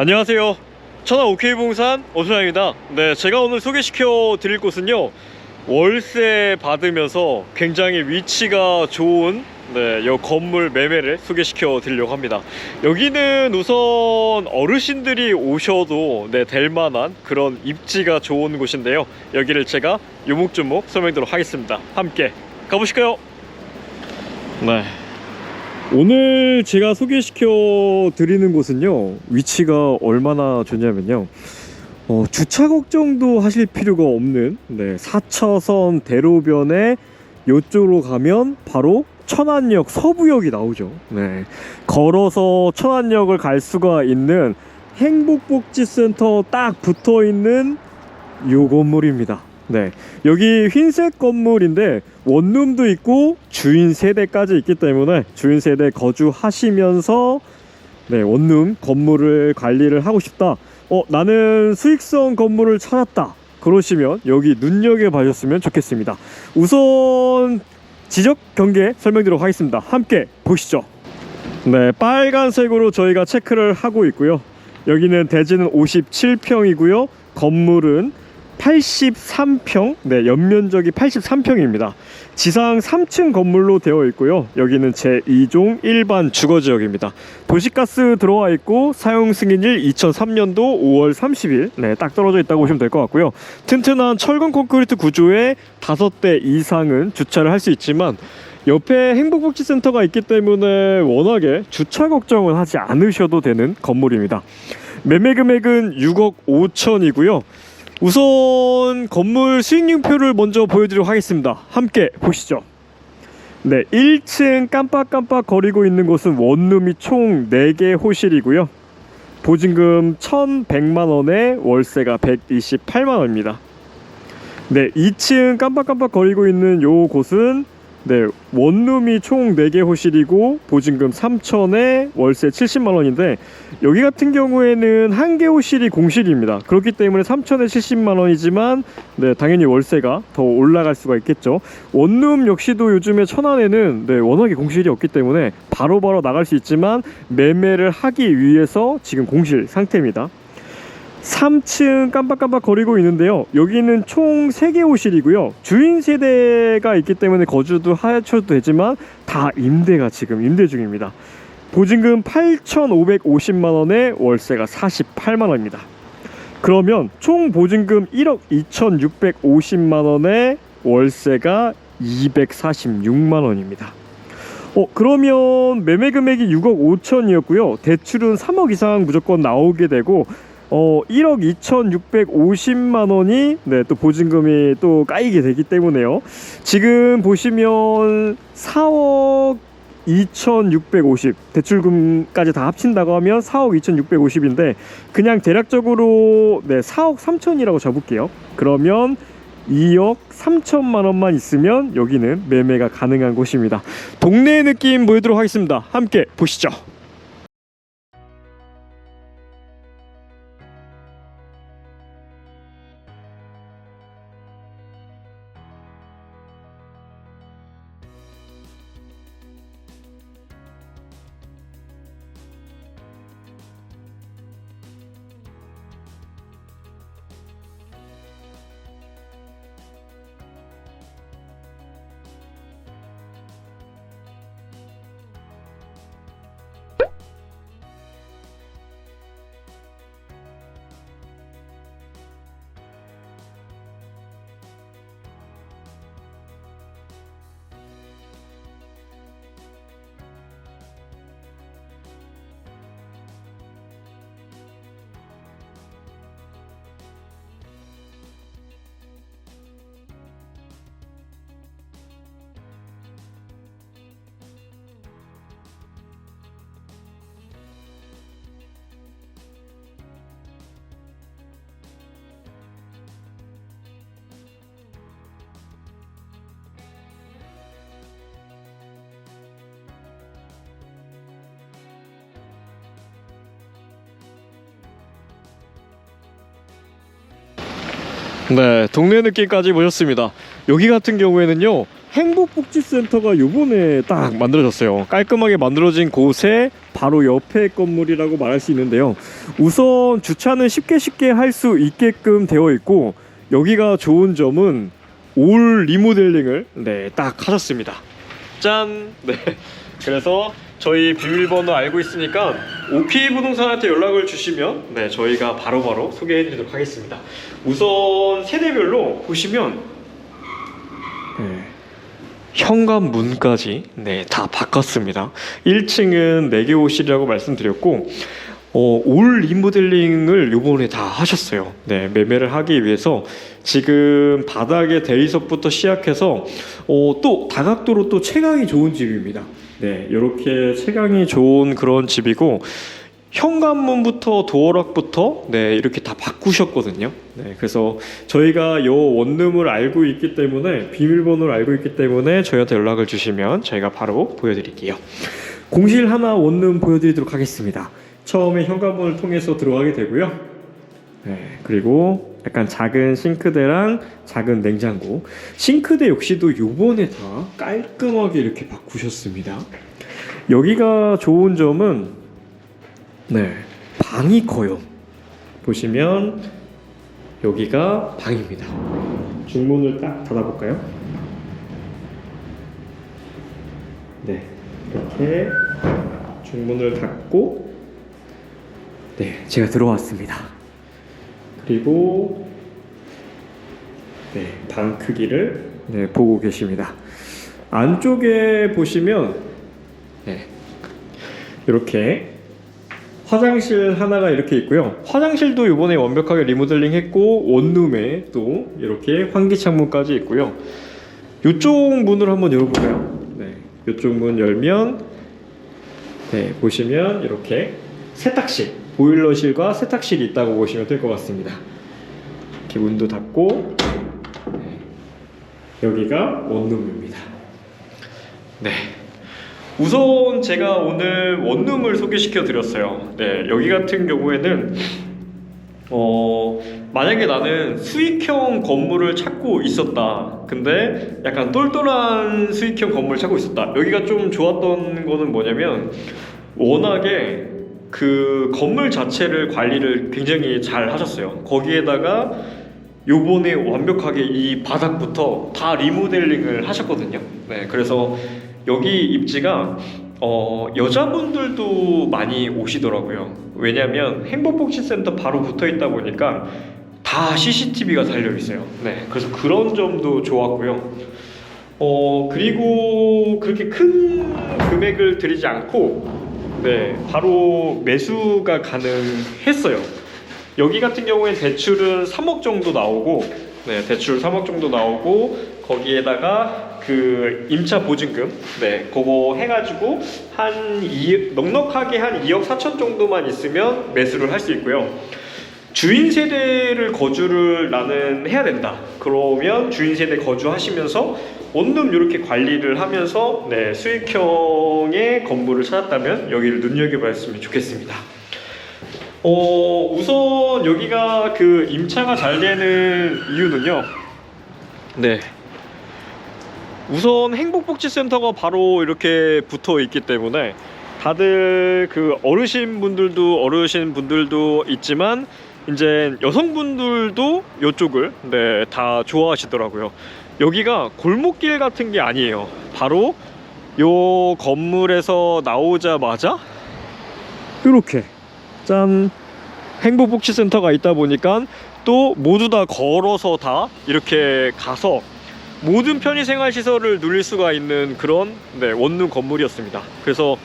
안녕하세요. 천안 오케이봉산 오소양입니다. 네, 제가 오늘 소개시켜 드릴 곳은요. 월세 받으면서 굉장히 위치가 좋은 네, 이 건물 매매를 소개시켜 드리려고 합니다. 여기는 우선 어르신들이 오셔도 네, 될 만한 그런 입지가 좋은 곳인데요. 여기를 제가 요목조목 설명드리도록 하겠습니다. 함께 가보실까요? 네. 오늘 제가 소개시켜 드리는 곳은요 위치가 얼마나 좋냐면요. 어, 주차 걱정도 하실 필요가 없는 네, 4차선 대로변에 이쪽으로 가면 바로 천안역 서부역이 나오죠. 네, 걸어서 천안역을 갈 수가 있는 행복복지센터 딱 붙어 있는 요 건물입니다 네, 여기 흰색 건물인데 원룸도 있고 주인 세대까지 있기 때문에 주인 세대 거주하시면서 네, 원룸 건물을 관리를 하고 싶다. 어, 나는 수익성 건물을 찾았다. 그러시면 여기 눈여겨 봐줬으면 좋겠습니다. 우선 지적 경계 설명드리도록 하겠습니다. 함께 보시죠. 네, 빨간색으로 저희가 체크를 하고 있고요. 여기는 대지는 57평이고요. 건물은 83평, 네, 연면적이 83평입니다. 지상 3층 건물로 되어 있고요. 여기는 제2종 일반 주거지역입니다. 도시가스 들어와 있고 사용 승인일 2003년도 5월 30일, 네, 딱 떨어져 있다고 보시면 될 것 같고요. 튼튼한 철근 콘크리트 구조에 5대 이상은 주차를 할 수 있지만 옆에 행복복지센터가 있기 때문에 워낙에 주차 걱정은 하지 않으셔도 되는 건물입니다. 매매 금액은 6억 5천이고요. 우선 건물 수익률표를 먼저 보여드리도록 하겠습니다. 함께 보시죠. 네, 1층 깜빡깜빡 거리고 있는 곳은 원룸이 총 4개 호실이고요. 보증금 1,100만 원에 월세가 128만 원입니다. 네, 2층 깜빡깜빡 거리고 있는 요 곳은 네, 원룸이 총 4개 호실이고 보증금 3천에 월세 70만 원인데 여기 같은 경우에는 한 개 호실이 공실입니다. 그렇기 때문에 3천에 70만 원이지만 네, 당연히 월세가 더 올라갈 수가 있겠죠. 원룸 역시도 요즘에 천안에는 네, 워낙에 공실이 없기 때문에 바로바로 나갈 수 있지만 매매를 하기 위해서 지금 공실 상태입니다. 3층 깜빡깜빡 거리고 있는데요. 여기는 총 3개 호실이고요. 주인 세대가 있기 때문에 거주도 하셔도 되지만 다 임대가 지금 임대 중입니다. 보증금 8,550만 원에 월세가 48만 원입니다. 그러면 총 보증금 1억 2,650만 원에 월세가 246만 원입니다. 어, 그러면 매매 금액이 6억 5천이었고요. 대출은 3억 이상 무조건 나오게 되고 어, 1억 2,650만 원이 네, 또 보증금이 또 까이게 되기 때문에요. 지금 보시면 4억 2,650 대출금까지 다 합친다고 하면 4억 2,650인데 그냥 대략적으로 네, 4억 3천이라고 잡을게요. 그러면 2억 3천만 원만 있으면 여기는 매매가 가능한 곳입니다. 동네 느낌 보여드리도록 하겠습니다. 함께 보시죠. 네, 동네 느낌까지 보셨습니다. 여기 같은 경우에는요, 행복복지센터가 요번에 딱 만들어졌어요. 깔끔하게 만들어진 곳에 바로 옆에 건물이라고 말할 수 있는데요. 우선 주차는 쉽게 쉽게 할 수 있게끔 되어 있고 여기가 좋은 점은 올 리모델링을 네, 딱 하셨습니다. 짠. 네. 그래서 저희 비밀번호 알고 있으니까 OK 부동산한테 연락을 주시면 네, 저희가 바로 바로 소개해 드리도록 하겠습니다. 우선 세대별로 보시면 네. 현관문까지 네, 다 바꿨습니다. 1층은 4개 호실이라고 말씀드렸고 어, 올 리모델링을 요번에 다 하셨어요. 네, 매매를 하기 위해서 지금 바닥에 대리석부터 시작해서 어, 또 다각도로 또 채광이 좋은 집입니다. 네, 이렇게 채광이 좋은 그런 집이고 현관문부터 도어락부터 네 이렇게 다 바꾸셨거든요. 네 그래서 저희가 요 원룸을 알고 있기 때문에 비밀번호를 알고 있기 때문에 저희한테 연락을 주시면 저희가 바로 보여드릴게요. 공실 하나 원룸 보여드리도록 하겠습니다. 처음에 현관문을 통해서 들어가게 되고요. 네 그리고 약간 작은 싱크대랑 작은 냉장고. 싱크대 역시도 요번에 다 깔끔하게 이렇게 바꾸셨습니다. 여기가 좋은 점은 네, 방이 커요. 보시면 여기가 방입니다. 중문을 딱 닫아볼까요? 네, 이렇게 중문을 닫고 네, 제가 들어왔습니다. 그리고 네, 방 크기를 네, 보고 계십니다. 안쪽에 보시면 네, 이렇게 화장실 하나가 이렇게 있고요. 화장실도 이번에 완벽하게 리모델링 했고 원룸에 또 이렇게 환기 창문까지 있고요. 이쪽 문을 한번 열어볼까요? 네, 이쪽 문 열면 네 보시면 이렇게 세탁실, 보일러실과 세탁실이 있다고 보시면 될 것 같습니다. 이렇게 문도 닫고 네, 여기가 원룸입니다. 네. 우선 제가 오늘 원룸을 소개시켜 드렸어요. 네, 여기 같은 경우에는 어 만약에 나는 수익형 건물을 찾고 있었다. 근데 약간 똘똘한 수익형 건물을 찾고 있었다. 여기가 좀 좋았던 거는 뭐냐면 워낙에 그 건물 자체를 관리를 굉장히 잘 하셨어요. 거기에다가 요번에 완벽하게 이 바닥부터 다 리모델링을 하셨거든요. 네, 그래서 여기 입지가 어, 여자분들도 많이 오시더라고요. 왜냐면 행복복지센터 바로 붙어 있다 보니까 다 CCTV가 달려 있어요. 네, 그래서 그런 점도 좋았고요. 어, 그리고 그렇게 큰 금액을 들이지 않고 네, 바로 매수가 가능했어요. 여기 같은 경우에 대출은 3억 정도 나오고 네, 대출 3억 정도 나오고 거기에다가 그 임차 보증금 네, 그거 해 가지고 한 2, 넉넉하게 한 2억 4천 정도만 있으면 매수를 할 수 있고요. 주인 세대를 거주를 나는 해야 된다. 그러면 주인 세대 거주하시면서 원룸 이렇게 관리를 하면서 네, 수익형의 건물을 찾았다면 여기를 눈여겨봤으면 좋겠습니다. 어, 우선 여기가 그 임차가 잘 되는 이유는요. 네. 우선 행복복지센터가 바로 이렇게 붙어 있기 때문에 다들 그 어르신 분들도 어르신 분들도 있지만 이제 여성분들도 이쪽을 네, 다 좋아하시더라고요. 여기가 골목길 같은 게 아니에요. 바로 요 건물에서 나오자마자 이렇게 짠 행복복지센터가 있다 보니까 또 모두 다 걸어서 다 이렇게 가서 모든 편의생활 시설을 누릴 수가 있는 그런 네, 원룸 건물이었습니다. 그래서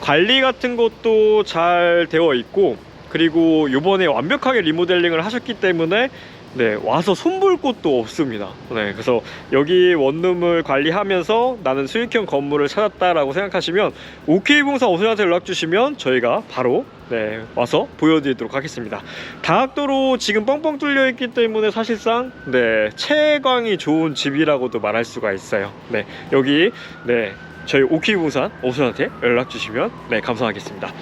관리 같은 것도 잘 되어 있고 그리고 이번에 완벽하게 리모델링을 하셨기 때문에 네, 와서 손볼 곳도 없습니다. 네, 그래서 여기 원룸을 관리하면서 나는 수익형 건물을 찾았다라고 생각하시면 OK봉사 오선한테 연락 주시면 저희가 바로 네, 와서 보여드리도록 하겠습니다. 다학도로 지금 뻥뻥 뚫려 있기 때문에 사실상 네, 채광이 좋은 집이라고도 말할 수가 있어요. 네, 여기 네, 저희 오케이 부산 오순한테 연락 주시면 네 감사하겠습니다.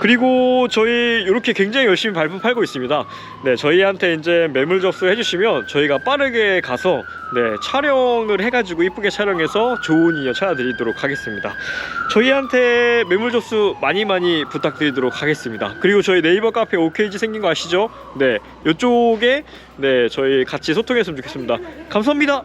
그리고 저희 이렇게 굉장히 열심히 발품 팔고 있습니다. 네 저희한테 이제 매물 접수해 주시면 저희가 빠르게 가서 네 촬영을 해가지고 이쁘게 촬영해서 좋은 인연 찾아드리도록 하겠습니다. 저희한테 매물 접수 많이 많이 부탁드리도록 하겠습니다. 그리고 저희 네이버 카페 OKG 생긴 거 아시죠? 네 이쪽에 네 저희 같이 소통했으면 좋겠습니다. 감사합니다.